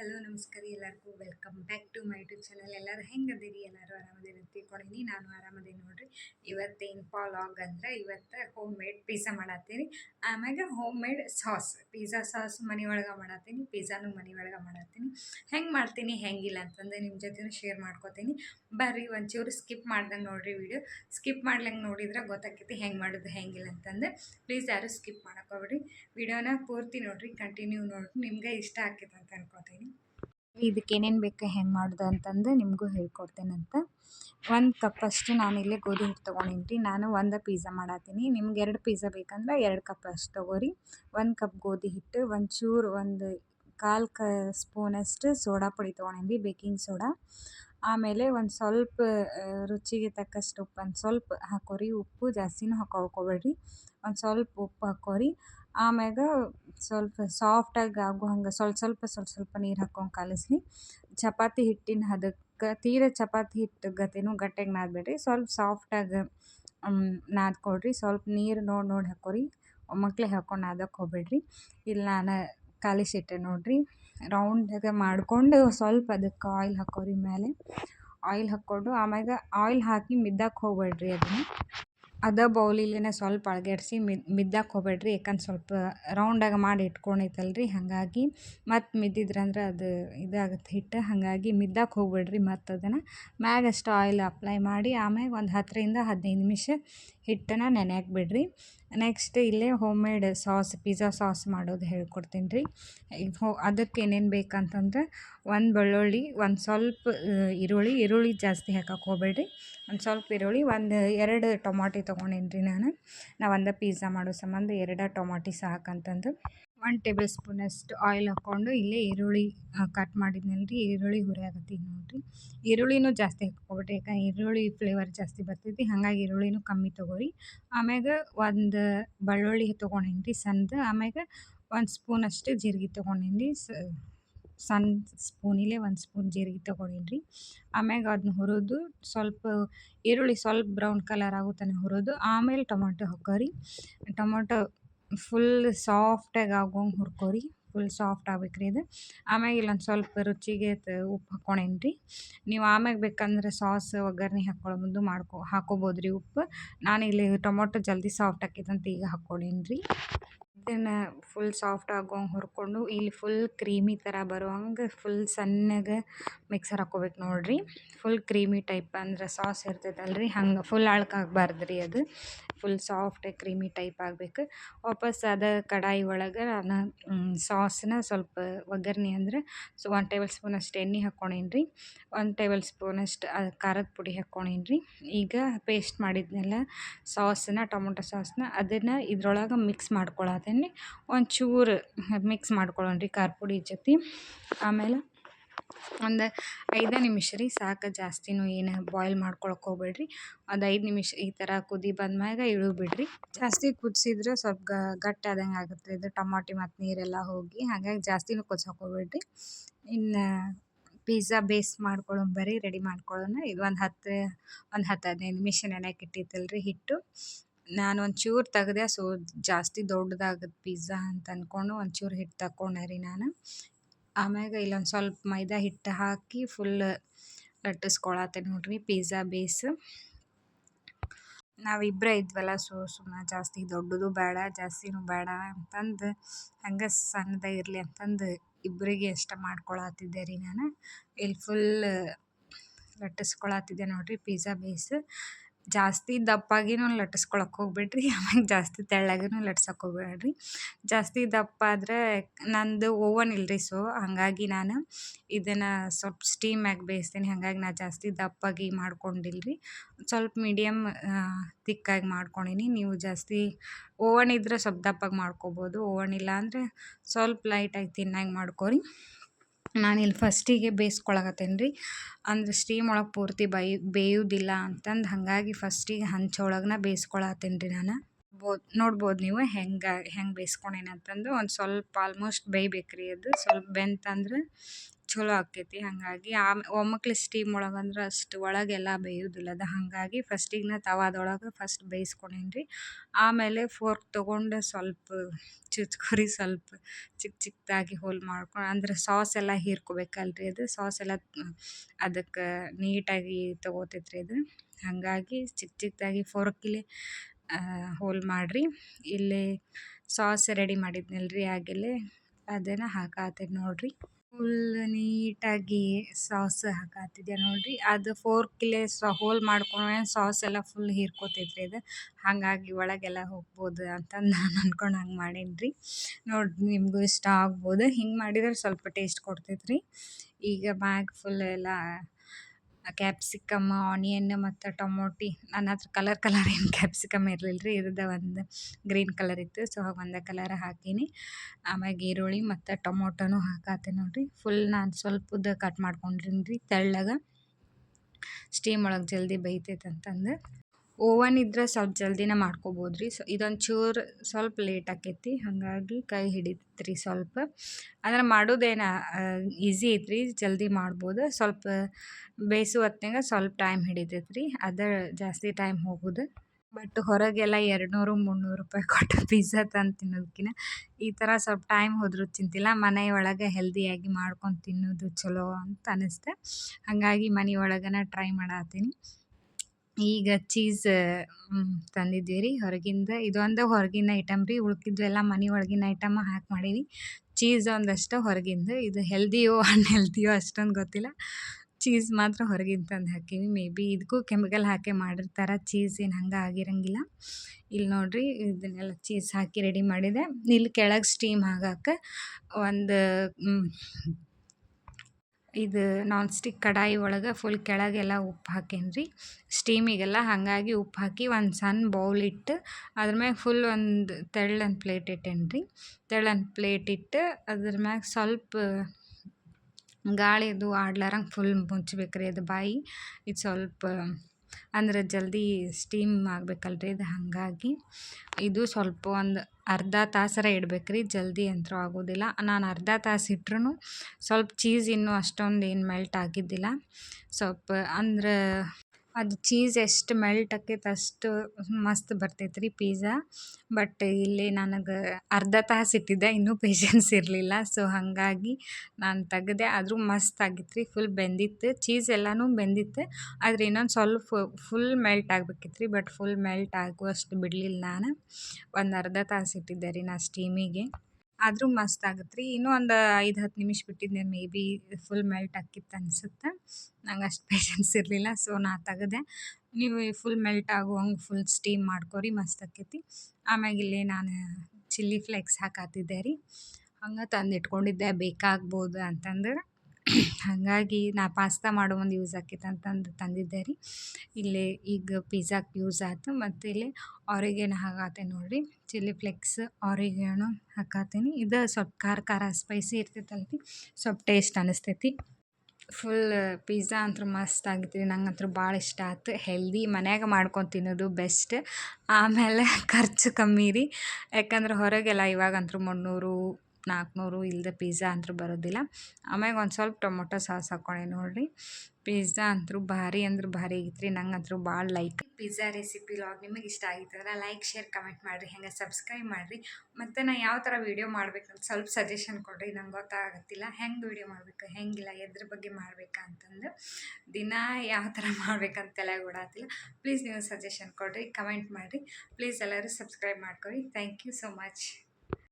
Hello, ನಮಸ್ಕಾರ ಎಲ್ಲರಿಗೂ. Welcome back to my YouTube channel ಎಲ್ಲರೂ ಹೆಂಗೆ ಅದೀರಿ ಎಲ್ಲರೂ ಆರಾಮದಿರಿ ಅಂತ ತಿಳ್ಕೊಂಡಿನಿ ನಾನು ಆರಾಮದೀನಿ ನೋಡ್ರಿ. ಇವತ್ತೇನು ಪಾಲಾಗ್ ಅಂದ್ರೆ ಇವತ್ತು ಹೋಮ್ ಮೇಡ್ ಪಿಜ್ಜಾ ಮಾಡತ್ತೀನಿ. ಆಮ್ಯಾಗ home made sauce pizza sauce ಮನೆ ಒಳಗೆ ಮಾಡತ್ತೀನಿ ಪಿಜ್ಜಾನು ಮನೆ ಒಳಗೆ ಮಾಡತ್ತೀನಿ. ಹೆಂಗೆ ಮಾಡ್ತೀನಿ, ಹೆಂಗಿಲ್ಲ ಅಂತಂದು ನಿಮ್ಮ ಜೊತೆ ಶೇರ್ ಮಾಡ್ಕೋತೀನಿ. ಬರ್ರಿ, ಒಂಚೂರು ಸ್ಕಿಪ್ ಮಾಡ್ದಂಗೆ ನೋಡಿರಿ ವಿಡಿಯೋ ಸ್ಕಿಪ್ ಮಾಡ್ಲಂಗೆ ನೋಡಿದ್ರೆ ಗೊತ್ತಾಕೈತಿ ಹೆಂಗೆ ಮಾಡೋದು, ಹೆಂಗಿಲ್ಲ ಅಂತಂದು. ಪ್ಲೀಸ್ ಯಾರು ಸ್ಕಿಪ್ ಮಾಡೋಕ್ಕೋಗ್ರಿ ವಿಡಿಯೋನ ಪೂರ್ತಿ ನೋಡಿರಿ ಕಂಟಿನ್ಯೂ ನೋಡಿರಿ. ನಿಮ್ಗೆ ಇಷ್ಟ ಆಕೈತೆ ಅಂತ ಅನ್ಕೋತೀನಿ. ಇದಕ್ಕೆ ಏನೇನು ಬೇಕು ಹೆಂಗೆ ಮಾಡೋದು ಅಂತಂದು ನಿಮಗೂ ಹೇಳ್ಕೊಡ್ತೇನಂತ ಒಂದು ನಾನು ಇಲ್ಲೇ ಗೋಧಿ ಹಿಟ್ಟು ತೊಗೊಂಡಿನಿ ನಾನು ಒಂದು ಪಿಜ್ಜಾ ಮಾಡತ್ತೀನಿ ನಿಮ್ಗೆ ಎರಡು ಪಿಜ್ಜಾ ಬೇಕಂದ್ರೆ ಎರಡು ಕಪ್ ಅಷ್ಟು ತೊಗೋರಿ. ಒಂದು ಕಪ್ ಗೋಧಿ ಹಿಟ್ಟು ಒಂಚೂರು ಒಂದು ಕಾಲು ಕ ಸ್ಪೂನಷ್ಟು ಸೋಡಾ ಪುಡಿ ತೊಗೊಂಡಿನಿ ರೀ ಬೇಕಿಂಗ್ ಸೋಡಾ ಆಮೇಲೆ ಒಂದು ಸ್ವಲ್ಪ ರುಚಿಗೆ ತಕ್ಕಷ್ಟು ಉಪ್ಪು ಒಂದು ಸ್ವಲ್ಪ ಹಾಕೋರಿ. ಉಪ್ಪು ಜಾಸ್ತಿನೂ ಹಾಕೊಳ್ಕೋಬೇಡ್ರಿ. ಒಂದು ಸ್ವಲ್ಪ ಉಪ್ಪು ಹಾಕೋರಿ. ಆಮ್ಯಾಗ ಸ್ವಲ್ಪ ಸಾಫ್ಟಾಗಿ ಆಗೋ ಹಂಗೆ ಸ್ವಲ್ಪ ಸ್ವಲ್ಪ ಸ್ವಲ್ಪ ಸ್ವಲ್ಪ ನೀರು ಹಾಕ್ಕೊಂಡು ಕಲಸ್ರಿ. ಚಪಾತಿ ಹಿಟ್ಟಿನ ಹದಕ್ಕೆ, ತೀರ ಚಪಾತಿ ಹಿಟ್ಟು ಗತೆನೂ ಗಟ್ಟಿಗೆ ನಾದಬೇಡ್ರಿ. ಸ್ವಲ್ಪ ಸಾಫ್ಟಾಗಿ ನಾದ್ಕೊಡ್ರಿ ಸ್ವಲ್ಪ ನೀರು ನೋಡಿ ನೋಡಿ ಹಾಕೋರಿ. ಮಕ್ಳಿಗೆ ಹಾಕೊಂಡು ನಾದಕ್ಕೆ ಹೋಗ್ಬೇಡ್ರಿ. ಇಲ್ಲಿ ನಾನು ಕಾಲಿಸಿಟ್ಟೆ ನೋಡಿರಿ. ರೌಂಡಾಗ ಮಾಡಿಕೊಂಡು ಸ್ವಲ್ಪ ಅದಕ್ಕೆ ಆಯಿಲ್ ಹಾಕೋರಿ ಮೇಲೆ. ಆಯಿಲ್ ಹಾಕ್ಕೊಂಡು ಆಮ್ಯಾಗ ಆಯಿಲ್ ಹಾಕಿ ಮಿದ್ದಕ್ಕೆ ಹೋಗ್ಬೇಡ್ರಿ ಅದನ್ನು. ಅದ ಬೌಲಿಲೇನೆ ಸ್ವಲ್ಪ ಅಳ್ಗಾಡ್ಸಿ ಮಿದ್ದಕ್ಕೆ ಹೋಗ್ಬೇಡ್ರಿ. ಯಾಕಂದ್ರೆ ಸ್ವಲ್ಪ ರೌಂಡಾಗಿ ಮಾಡಿ ಇಟ್ಕೊಂಡೈತಲ್ರಿ ಹಾಗಾಗಿ ಮತ್ತು ಮಿದ್ದಿದ್ರಂದ್ರೆ ಅದು ಇದಾಗುತ್ತೆ ಹಿಟ್ಟು. ಹಾಗಾಗಿ ಮಿದ್ದಾಕೆ ಹೋಗ್ಬೇಡ್ರಿ ಮತ್ತು ಅದನ್ನು. ಮ್ಯಾಗಷ್ಟು ಆಯಿಲ್ ಅಪ್ಲೈ ಮಾಡಿ ಆಮ್ಯಾಗ ಒಂದು ಹತ್ತರಿಂದ ಹದಿನೈದು ನಿಮಿಷ ಹಿಟ್ಟನ್ನು ನೆನೆಯಕ್ಕೆ ಬಿಡ್ರಿ. ನೆಕ್ಸ್ಟ್ ಇಲ್ಲೇ home made sauce pizza sauce ಮಾಡೋದು ಹೇಳ್ಕೊಡ್ತೀನಿ ರೀ. ಹೋ, ಅದಕ್ಕೆ ಏನೇನು ಬೇಕಂತಂದ್ರೆ ಒಂದು ಬೆಳ್ಳುಳ್ಳಿ, ಒಂದು ಸ್ವಲ್ಪ ಈರುಳ್ಳಿ ಈರುಳ್ಳಿ ಜಾಸ್ತಿ ಹಾಕಕ್ಕೆ ಹೋಗ್ಬೇಡ್ರಿ. ಒಂದು ಸ್ವಲ್ಪ ಈರುಳ್ಳಿ, ಒಂದು ಎರಡು ಟೊಮಾಟಿ ತೊಗೊಂಡೀನಿ ರೀ ನಾನು. ನಾವು ಒಂದು ಪಿಜ್ಜಾ ಮಾಡೋ ಸಂಬಂಧ ಎರಡು ಟೊಮಾಟಿ ಸಾಕಂತಂದು. ಒನ್ ಟೇಬಲ್ ಸ್ಪೂನಷ್ಟು ಆಯಿಲ್ ಹಾಕ್ಕೊಂಡು ಇಲ್ಲೇ ಈರುಳ್ಳಿ ಕಟ್ ಮಾಡಿದ್ನಲ್ಲ ರೀ ಈರುಳ್ಳಿ ಹುರಿಯಾಕತ್ತೀನಿ ನೋಡಿರಿ. ಈರುಳ್ಳಿನೂ ಜಾಸ್ತಿ ಹಾಕ್ಕೊಬಿಟ್ರಿ ಯಾಕಂದ್ರೆ ಈರುಳ್ಳಿ ಫ್ಲೇವರ್ ಜಾಸ್ತಿ ಬರ್ತೈತಿ, ಹಾಗಾಗಿ ಈರುಳ್ಳಿನೂ ಕಮ್ಮಿ ತೊಗೊರಿ. ಆಮ್ಯಾಗ ಒಂದು ಬೆಳ್ಳುಳ್ಳಿ ತೊಗೊಂಡೀನಿ ರೀ ಸಣ್ಣದು ಆಮ್ಯಾಗ ಒಂದು ಸ್ಪೂನಷ್ಟು ಜೀರಿಗೆ ತೊಗೊಂಡೀನಿ ರೀ ಸಣ್ಣ ಸ್ಪೂನಿಲೆ ಒಂದು ಸ್ಪೂನ್ ಜೀರಿಗೆ ತೊಗೊಂಡೀನಿ ರೀ ಆಮ್ಯಾಗ ಅದನ್ನ ಹುರಿದು ಸ್ವಲ್ಪ ಈರುಳ್ಳಿ ಸ್ವಲ್ಪ ಬ್ರೌನ್ ಕಲರ್ ಆಗೋ ಹುರಿದು ಆಮೇಲೆ ಟೊಮೊಟೊ ಹಾಕೋರಿ. ಟೊಮೊಟೊ ಫುಲ್ ಸಾಫ್ಟಾಗಿ ಆಗೋಂಗೆ ಹುರ್ಕೋರಿ ಫುಲ್ ಸಾಫ್ಟ್ ಆಗ್ಬೇಕು ರೀ ಇದು. ಆಮ್ಯಾಗ ಇಲ್ಲೊಂದು ಸ್ವಲ್ಪ ರುಚಿಗೆ ಉಪ್ಪು ಹಾಕ್ಕೊಂಡೇನಿ ರೀ ನೀವು ಆಮ್ಯಾಗ ಬೇಕಂದ್ರೆ ಸಾಸ್, ಒಗ್ಗರ್ಣೆ ಹಾಕ್ಕೊಳ್ಳೋ ಮುಂದೆ ಮಾಡ್ಕೊ ಹಾಕೋಬೋದು ರೀ ಉಪ್ಪು. ನಾನು ಇಲ್ಲಿ ಟೊಮೊಟೊ ಜಲ್ದಿ ಸಾಫ್ಟ್ ಆಕೈತಂತ ಈಗ ಹಾಕ್ಕೊಳ್ಳೇನಿ ರೀ ಇದನ್ನು ಫುಲ್ ಸಾಫ್ಟ್ ಆಗೋಂಗೆ ಹುರ್ಕೊಂಡು ಇಲ್ಲಿ ಫುಲ್ ಕ್ರೀಮಿ ಥರ ಬರೋ ಹಂಗೆ ಫುಲ್ ಸಣ್ಣಗೆ ಮಿಕ್ಸರ್ ಹಾಕ್ಕೋಬೇಕು ನೋಡಿರಿ. ಫುಲ್ ಕ್ರೀಮಿ ಟೈಪ್ ಅಂದ್ರೆ ಸಾಸ್ ಇರ್ತೈತಲ್ರಿ. ಹಂಗೆ ಫುಲ್ ಅಳ್ಕಾಗಬಾರ್ದು ರೀ ಅದು. ಫುಲ್ ಸಾಫ್ಟ್ ಕ್ರೀಮಿ ಟೈಪ್ ಆಗಬೇಕು. ವಾಪಸ್ ಅದೇ ಕಡಾಯಿ ಒಳಗೆ ನಾನು ಸಾಸ್ನ ಸ್ವಲ್ಪ ಒಗ್ಗರಣೆ ಅಂದ್ರೆ ಸೊ ಒನ್ ಟೇಬಲ್ ಸ್ಪೂನಷ್ಟು ಎಣ್ಣೆ ಹಾಕ್ಕೊಂಡೇನಿ ರೀ ಒಂದು ಟೇಬಲ್ ಸ್ಪೂನಷ್ಟು ಖಾರದ ಪುಡಿ ಹಾಕ್ಕೊಂಡೇನಿ ರೀ ಈಗ ಪೇಸ್ಟ್ ಮಾಡಿದ್ನೆಲ್ಲ ಸಾಸ್ನ ಟೊಮೊಟೊ ಸಾಸ್ನ ಅದನ್ನು ಇದ್ರೊಳಗೆ ಮಿಕ್ಸ್ ಮಾಡ್ಕೊಳತೇನಿ ಒಂಚೂರು ಮಿಕ್ಸ್ ಮಾಡ್ಕೊಳ್ಳೋಣ ರೀ ಖಾರ ಪುಡಿ ಜೊತೆ. ಆಮೇಲೆ ಒಂದು ಐದು ನಿಮಿಷ ರೀ, ಸಾಕು ಜಾಸ್ತಿನೂ ಏನು ಬಾಯ್ಲ್ ಮಾಡ್ಕೊಳಕ್ಕೆ ಹೋಗ್ಬೇಡ್ರಿ. ಒಂದು ಐದು ನಿಮಿಷ ಈ ಥರ ಕುದಿ ಬಂದ್ಮ್ಯಾಗ ಇಳು ಬಿಡ್ರಿ ಜಾಸ್ತಿ ಕುದಿಸಿದ್ರೆ ಸ್ವಲ್ಪ ಗಟ್ಟಿ ಆದಂಗೆ ಆಗುತ್ತೆ. ಇದು ಟಮಾಟಿ ಮತ್ತು ನೀರೆಲ್ಲ ಹೋಗಿ ಹಾಗಾಗಿ ಜಾಸ್ತಿನೂ ಕುದ್ಸಕ್ಕೆ ಹೋಗ್ಬೇಡ್ರಿ. ಇನ್ನು ಪಿಜ್ಜಾ ಬೇಸ್ ಮಾಡ್ಕೊಳ್ಳೋಣ ಬರ್ರಿ ರೆಡಿ ಮಾಡ್ಕೊಳ್ಳೋಣ ಇದು ಒಂದು ಹತ್ತು ಒಂದು ಹತ್ತು ಹದಿನೈದು ನಿಮಿಷ ನೆನೆಯಕ್ಕೆ ಇಟ್ಟಿತ್ತಲ್ರಿ ಹಿಟ್ಟು. ನಾನು ಒಂಚೂರು ತೆಗ್ದೆ, ಸೊ ಜಾಸ್ತಿ ದೊಡ್ಡದಾಗುತ್ತೆ ಪಿಜ್ಜಾ ಅಂತ ಅಂದ್ಕೊಂಡು ಒಂಚೂರು ಹಿಟ್ಟು ತಗೊಂಡೆ ರೀ ನಾನು. ಆಮ್ಯಾಗ ಇಲ್ಲೊಂದು ಸ್ವಲ್ಪ ಮೈದಾ ಹಿಟ್ಟು ಹಾಕಿ ಫುಲ್ ಲಟ್ಟಿಸ್ಕೊಳತ್ತೆ ನೋಡ್ರಿ ಪಿಜ್ಜಾ ಬೇಸ್ ನಾವಿಬ್ಬರೇ ಇದ್ವಲ್ಲ, ಸೊ ಸುಮ್ಮನೆ ಜಾಸ್ತಿ ದೊಡ್ಡದು ಬೇಡ ಜಾಸ್ತಿನೂ ಬೇಡ ಅಂತಂದು, ಹಂಗೆ ಸಣ್ಣದ ಇರಲಿ ಅಂತಂದು ಇಬ್ಬರಿಗೆ ಇಷ್ಟ ಮಾಡ್ಕೊಳತ್ತಿದ್ದೆ ರೀ ನಾನು. ಇಲ್ಲಿ ಫುಲ್ ಲಟ್ಟಿಸ್ಕೊಳತ್ತಿದ್ದೆ ನೋಡಿರಿ ಪಿಜ್ಜಾ ಬೇಸ್ ಜಾಸ್ತಿ ದಪ್ಪಾಗಿನೂ ಲಟ್ಟಿಸ್ಕೊಳಕ್ಕೆ ಹೋಗ್ಬೇಡ್ರಿ, ಆಮೇಲೆ ಜಾಸ್ತಿ ತೆಳ್ಳಗೂ ಲಟ್ಸಕ್ಕೆ ಹೋಗ್ಬೇಡ್ರಿ. ಜಾಸ್ತಿ ದಪ್ಪ ಆದರೆ ನಂದು ಓವನ್ ಇಲ್ಲರಿ ಸೊ, ಹಾಗಾಗಿ ನಾನು ಇದನ್ನು ಸ್ವಲ್ಪ ಸ್ಟೀಮಾಗಿ ಬೇಯಿಸ್ತೀನಿ. ಹಾಗಾಗಿ ನಾನು ಜಾಸ್ತಿ ದಪ್ಪಾಗಿ ಮಾಡ್ಕೊಂಡಿಲ್ಲ ರೀ ಸ್ವಲ್ಪ ಮೀಡಿಯಮ್ ತಿಕ್ಕಾಗಿ ಮಾಡ್ಕೊಂಡೀನಿ. ನೀವು ಜಾಸ್ತಿ ಓವನ್ ಇದ್ದರೆ ಸ್ವಲ್ಪ ದಪ್ಪಾಗಿ ಮಾಡ್ಕೊಬೋದು. ಓವನ್ ಇಲ್ಲ ಅಂದರೆ ಸ್ವಲ್ಪ ಲೈಟಾಗಿ ತಿನ್ನಾಗಿ ಮಾಡ್ಕೊರಿ. ನಾನಿಲ್ಲಿ ಫಸ್ಟಿಗೆ ಬೇಯಿಸ್ಕೊಳಕತ್ತೇನೆ ರೀ ಅಂದ್ರೆ ಸ್ಟೀಮ್ ಒಳಗೆ ಪೂರ್ತಿ ಬೈ ಬೇಯುವುದಿಲ್ಲ ಅಂತಂದು ಹಾಗಾಗಿ ಫಸ್ಟಿಗೆ ಹಂಚೊಳಗನ ಬೇಯಿಸ್ಕೊಳತ್ತೀನಿ ರೀ ನಾನು. ಬೋ ನೋಡ್ಬೋದು ನೀವು ಹೆಂಗೆ ಹೆಂಗೆ ಬೇಯಿಸ್ಕೊಂಡೇನಂತಂದು ಒಂದು ಸ್ವಲ್ಪ ಆಲ್ಮೋಸ್ಟ್ ಬೇಯ್ಬೇಕು ರೀ ಅದು. ಸ್ವಲ್ಪ ಬೆಂತಂದ್ರೆ ಚಲೋ ಆಕ್ಕೈತಿ ಹಾಗಾಗಿ ಆಮ್ ಒಮ್ಮಕ್ಲೆ ಸ್ಟೀಮ್ ಒಳಗೆ ಅಂದ್ರೆ ಅಷ್ಟು ಒಳಗೆಲ್ಲ ಅದು. ಹಾಗಾಗಿ ಫಸ್ಟಿಗೆ ನಾ ತವಾದೊಳಗೆ ಫಸ್ಟ್ ಬೇಯಿಸ್ಕೊಂಡೇನಿ ರೀ ಆಮೇಲೆ ಫೋರ್ಕ್ ತೊಗೊಂಡು ಸ್ವಲ್ಪ ಚುಚ್ಕೊರಿ, ಸ್ವಲ್ಪ ಚಿಕ್ಕ ಚಿಕ್ಕದಾಗಿ ಹೋಲ್ ಮಾಡ್ಕೊಂಡು ಅಂದ್ರೆ ಸಾಸ್ ಎಲ್ಲ ರೀ ಅದು. ಸಾಸ್ ಎಲ್ಲ, ಅದಕ್ಕೆ ನೀಟಾಗಿ ತೊಗೋತೈತೆ ರೀ ಅದು. ಹಾಗಾಗಿ ಚಿಕ್ಕ ಚಿಕ್ಕದಾಗಿ ಫೋರ್ಕಿಲಿ ಹೋಲ್ ಮಾಡಿರಿ. ಇಲ್ಲಿ ಸಾಸ್ ರೆಡಿ ಮಾಡಿದ್ನಲ್ರಿ ಆಗಲೇ ಅದನ್ನು ಹಾಕಾತೀನಿ ನೋಡಿರಿ. ಫುಲ್ ನೀಟಾಗಿ ಸಾಸ್ ಹಾಕತ್ತಿದೆ ನೋಡ್ರಿ. ಅದು ಫೋರ್ಕ್ಲೆ ಹೋಲ್ ಮಾಡ್ಕೊಂಡ್ರೆ ಸಾಸ್ ಎಲ್ಲ ಫುಲ್ ಹೀರ್ಕೋತೈತ್ರಿ ಅದು. ಹಾಗಾಗಿ ಒಳಗೆಲ್ಲ ಹೋಗ್ಬೋದು ಅಂತ ನಾನು ಅನ್ಕೊಂಡು ಹಂಗೆ ಮಾಡೀನಿ ರೀ ನೋಡಿರಿ ನಿಮಗೂ ಇಷ್ಟ ಆಗ್ಬೋದು. ಹಿಂಗೆ ಮಾಡಿದ್ರೆ ಸ್ವಲ್ಪ ಟೇಸ್ಟ್ ಕೊಡ್ತೈತ್ರಿ. ಈಗ ಬ್ಯಾಗ್ ಫುಲ್ ಎಲ್ಲ ಕ್ಯಾಪ್ಸಿಕಮ್ ಆನಿಯನ್ ಮತ್ತು ಟೊಮೊಟಿ. ನನ್ನ ಹತ್ರ ಕಲರ್ ಕಲರ್ ಏನು ಕ್ಯಾಪ್ಸಿಕಮ್ ಇರಲಿಲ್ಲ ರೀ ಇರೋದೇ ಒಂದು ಗ್ರೀನ್ ಕಲರ್ ಇತ್ತು. ಸೊ ಒಂದೇ ಕಲರ್ ಹಾಕೀನಿ. ಆಮ್ಯಾಗ ಈರುಳ್ಳಿ ಮತ್ತು ಟೊಮೊಟೊನೂ ಹಾಕಾತೆ ನೋಡಿರಿ. ಫುಲ್ ನಾನು ಸ್ವಲ್ಪದ ಕಟ್ ಮಾಡ್ಕೊಂಡ್ರಿ ತೆಳ್ಳಗೆ. ಸ್ಟೀಮ್ ಒಳಗೆ ಜಲ್ದಿ ಬೇಯ್ತೈತೆ ಅಂತಂದು ಓವನ್ ಇದ್ರೆ ಸ್ವಲ್ಪ ಜಲ್ದಿನ ಮಾಡ್ಕೊಬೋದು ರೀ ಸೊ ಇದೊಂದು ಚೂರು ಸ್ವಲ್ಪ ಲೇಟ್ ಆಕೈತಿ. ಹಾಗಾಗಿ ಕೈ ಹಿಡಿತೈತೆ ಸ್ವಲ್ಪ. ಅಂದ್ರೆ ಮಾಡೋದೇನು ಈಸಿ ಐತ್ರಿ, ಜಲ್ದಿ ಮಾಡ್ಬೋದು. ಸ್ವಲ್ಪ ಬೇಯಿಸೋ ಹೊತ್ತಿನಾಗ ಸ್ವಲ್ಪ ಟೈಮ್ ಹಿಡಿತೈತೆ ರೀ ಅದೇ ಜಾಸ್ತಿ ಟೈಮ್ ಹೋಗೋದು. ಬಟ್ ಹೊರಗೆಲ್ಲ ಎರಡುನೂರು, ಮುನ್ನೂರು ರೂಪಾಯಿ ಕೊಟ್ಟು ಪಿಜ್ಜಾ ತಂದು ತಿನ್ನೋದಕ್ಕಿಂತ ಈ ಥರ ಸ್ವಲ್ಪ ಟೈಮ್ ಹೋದರೂ ಚಿಂತಿಲ್ಲ ಮನೆ ಒಳಗೆ ಹೆಲ್ದಿಯಾಗಿ ಮಾಡ್ಕೊಂಡು ತಿನ್ನೋದು ಚಲೋ ಅಂತ ಅನ್ನಿಸ್ತೆ ಹಾಗಾಗಿ ಮನೆ ಒಳಗನೆ ಟ್ರೈ ಮಾಡತ್ತೀನಿ ಈಗ ಚೀಸ್ ತಂದಿದ್ದೀವಿ ರೀ ಹೊರಗಿಂದ ಇದೊಂದು ಹೊರಗಿನ ಐಟಮ್ ರೀ. ಉಳ್ಕಿದ್ವೆಲ್ಲ ಮನೆ ಒಳಗಿನ ಐಟಮ್ ಹಾಕಿ ಮಾಡೀನಿ. ಚೀಸ್ ಒಂದಷ್ಟು ಹೊರಗಿಂದ. ಇದು ಹೆಲ್ದಿಯೋ ಅನ್ಹೆಲ್ದಿಯೋ ಅಷ್ಟೊಂದು ಗೊತ್ತಿಲ್ಲ. ಚೀಸ್ ಮಾತ್ರ ಹೊರಗಿಂದ ತಂದು ಹಾಕೀವಿ ಮೇ ಬಿ ಇದಕ್ಕೂ ಕೆಮಿಕಲ್ ಹಾಕಿ ಮಾಡಿರ್ತಾರೆ. ಚೀಸ್ ಏನು ಹಂಗೆ ಆಗಿರಂಗಿಲ್ಲ. ಇಲ್ಲಿ ನೋಡಿರಿ, ಇದನ್ನೆಲ್ಲ ಚೀಸ್ ಹಾಕಿ ರೆಡಿ ಮಾಡಿದೆ. ಇಲ್ಲಿ ಕೆಳಗೆ ಸ್ಟೀಮ್ ಆಗಕ್ಕೆ ಒಂದು ಇದು ನಾನ್ ಸ್ಟಿಕ್ ಕಡಾಯಿ ಒಳಗೆ ಫುಲ್ ಕೆಳಗೆಲ್ಲ ಉಪ್ಪು ಹಾಕೇನಿ ರೀ ಸ್ಟೀಮಿಗೆಲ್ಲ ಹಾಗಾಗಿ ಉಪ್ಪು ಹಾಕಿ ಒಂದು ಸಣ್ಣ ಬೌಲ್ ಇಟ್ಟು ಅದ್ರ ಮ್ಯಾಗ ಫುಲ್ ಒಂದು ತೆಳ್ಳನ ಪ್ಲೇಟ್ ಇಟ್ಟೇನಿ ರೀ ತೆಳ್ಳನ ಪ್ಲೇಟ್ ಇಟ್ಟು ಅದ್ರ ಮ್ಯಾಗ ಸ್ವಲ್ಪ ಗಾಳಿದು ಆಡ್ಲಾರಂಗೆ ಫುಲ್ ಮುಚ್ಬೇಕು ರೀ ಅದು ಬಾಯಿ. ಇದು ಸ್ವಲ್ಪ ಅಂದ್ರೆ ಜಲ್ದಿ ಸ್ಟೀಮ್ ಆಗಬೇಕಲ್ರಿ ಇದು ಹಾಗಾಗಿ. ಇದು ಸ್ವಲ್ಪ ಒಂದು ಅರ್ಧ ತಾಸರ ಇಡ್ಬೇಕು ರೀ ಜಲ್ದಿ ಅಂತೂ ಆಗೋದಿಲ್ಲ. ನಾನು ಅರ್ಧ ತಾಸು ಇಟ್ರೂ ಸ್ವಲ್ಪ ಚೀಸ್ ಇನ್ನೂ ಅಷ್ಟೊಂದು ಏನು ಮೆಲ್ಟ್ ಆಗಿದ್ದಿಲ್ಲ. ಸ್ವಲ್ಪ ಅಂದ್ರೆ ಅದು ಚೀಸ್ ಎಷ್ಟು ಮೆಲ್ಟ್ ಆಕೈತೆ ಅಷ್ಟು ಮಸ್ತ್ ಬರ್ತೈತೆ ರೀ ಪಿಝಾ ಬಟ್ ಇಲ್ಲಿ ನನಗೆ ಅರ್ಧ ತಾಸು ಇಟ್ಟಿದ್ದೆ, ಇನ್ನೂ ಪೇಷನ್ಸ್ ಇರಲಿಲ್ಲ. ಸೊ ಹಾಗಾಗಿ ನಾನು ತೆಗೆದೆ. ಆದರೂ ಮಸ್ತ್ ಆಗಿತ್ತು ರೀ ಫುಲ್ ಬೆಂದಿತ್ತು. ಚೀಸ್ ಎಲ್ಲನೂ ಬೆಂದಿತ್ತು. ಆದರೆ ಇನ್ನೊಂದು ಸ್ವಲ್ಪ ಫುಲ್ ಮೆಲ್ಟ್ ಆಗಬೇಕಿತ್ತು ರೀ ಬಟ್ ಫುಲ್ ಮೆಲ್ಟ್ ಆಗುವಷ್ಟು ಬಿಡಲಿಲ್ಲ ನಾನು. ಒಂದು ಅರ್ಧ ತಾಸು ಇಟ್ಟಿದ್ದೆ ರೀ ನಾ ಸ್ಟೀಮಿಗೆ ಆದರೂ ಮಸ್ತ್ ಆಗುತ್ತೆ ರೀ ಇನ್ನೂ ಒಂದು ಐದು, ಹತ್ತು ನಿಮಿಷ ಬಿಟ್ಟಿದ್ದೆ ಮೇ ಬಿ ಫುಲ್ ಮೆಲ್ಟ್ ಆಕಿತ್ತು ಅನ್ಸುತ್ತೆ. ನಂಗೆ ಅಷ್ಟು ಪೇಷನ್ಸ್ ಇರಲಿಲ್ಲ ಸೊ ನಾ ತಗದೆ. ನೀವು ಫುಲ್ ಮೆಲ್ಟ್ ಆಗುವಂಗೆ ಫುಲ್ ಸ್ಟೀಮ್ ಮಾಡ್ಕೊರಿ, ಮಸ್ತ್ ಆಕೈತಿ. ಆಮ್ಯಾಗ ಇಲ್ಲಿ ನಾನು ಚಿಲ್ಲಿ ಫ್ಲೇಕ್ಸ್ ಹಾಕತ್ತಿದ್ದೆ ರೀ. ಹಂಗೆ ತಂದು ಇಟ್ಕೊಂಡಿದ್ದೆ ಬೇಕಾಗ್ಬೋದು ಅಂತಂದ್ರೆ. ಹಾಗಾಗಿ ನಾ ಪಾಸ್ತಾ ಮಾಡೋ ಒಂದು ಯೂಸ್ ಆಕೈತೆ ಅಂತಂದು ತಂದಿದ್ದೆ ರೀ. ಇಲ್ಲಿ ಈಗ ಪಿಝಾಕ್ಕೆ ಯೂಸ್ ಆಯ್ತು ಮತ್ತು ಇಲ್ಲಿ ಆರಿಗೇನೋ ಹಾಕಾತೆ ನೋಡಿರಿ. ಚಿಲ್ಲಿ ಫ್ಲೆಕ್ಸ್ ಆರಿಗೇನೋ ಹಾಕತ್ತೀನಿ ಇದು ಸ್ವಲ್ಪ ಖಾರ ಖಾರ ಸ್ಪೈಸಿ ಇರ್ತೈತಲ್ಲ ರೀ ಸ್ವಲ್ಪ ಟೇಸ್ಟ್ ಅನಿಸ್ತೈತಿ. ಫುಲ್ ಪಿಝಾ ಅಂತೂ ಮಸ್ತ್ ನಂಗೆ ನಂಗಂತೂ ಭಾಳ ಇಷ್ಟ ಆಯ್ತು ಹೆಲ್ದಿ ಮನ್ಯಾಗ ಮಾಡ್ಕೊಂಡು ತಿನ್ನೋದು ಬೆಸ್ಟ್ ಆಮೇಲೆ ಖರ್ಚು ಕಮ್ಮಿ ರೀ. ಯಾಕಂದ್ರೆ ಹೊರಗೆಲ್ಲ ಇವಾಗಂತೂ ಮುನ್ನೂರು ನಾಲ್ಕುನೂರು ಇಲ್ಲದೆ ಪಿಝಾ ಅಂತೂ ಬರೋದಿಲ್ಲ. ಆಮ್ಯಾಗ ಒಂದು ಸ್ವಲ್ಪ ಟೊಮೊಟೊ ಸಾಸ್ ಹಾಕ್ಕೊಂಡೆ ನೋಡಿರಿ. ಪಿಝಾ ಅಂತೂ ಭಾರಿ ಅಂದ್ರೆ ಭಾರಿ ಆಗಿತ್ತು ರೀ ನಂಗಂತೂ ಭಾಳ ಲೈಕ್ ಪಿಝಾ ರೆಸಿಪಿ ಲಾಗ್ ನಿಮಗೆ ಇಷ್ಟ ಆಗಿತ್ತಂದ್ರೆ ಲೈಕ್, ಶೇರ್, ಕಮೆಂಟ್ ಮಾಡಿರಿ. ಹೆಂಗೆ ಸಬ್ಸ್ಕ್ರೈಬ್ ಮಾಡಿರಿ. ಮತ್ತು ನಾನು ಯಾವ ಥರ ವೀಡಿಯೋ ಅಂತ ಸ್ವಲ್ಪ ಸಜೆಷನ್ ಕೊಡಿರಿ. ನಂಗೆ ಗೊತ್ತಾಗತ್ತಿಲ್ಲ. ಹೆಂಗೆ ವೀಡಿಯೋ ಮಾಡಬೇಕು, ಹೆಂಗಿಲ್ಲ, ಎದ್ರ ಬಗ್ಗೆ ಮಾಡಬೇಕಂತಂದು ದಿನ ಯಾವ ಥರ ಮಾಡ್ಬೇಕಂತ ತಲೆ ಓಡಾತಿಲ್ಲ ಪ್ಲೀಸ್ ನೀವು ಸಜೆಷನ್ ಕೊಡಿರಿ, ಕಮೆಂಟ್ ಮಾಡಿರಿ. ಪ್ಲೀಸ್ ಎಲ್ಲರೂ ಸಬ್ಸ್ಕ್ರೈಬ್ ಮಾಡ್ಕೊಳ್ಳಿ ಥ್ಯಾಂಕ್ ಯು ಸೊ ಮಚ್.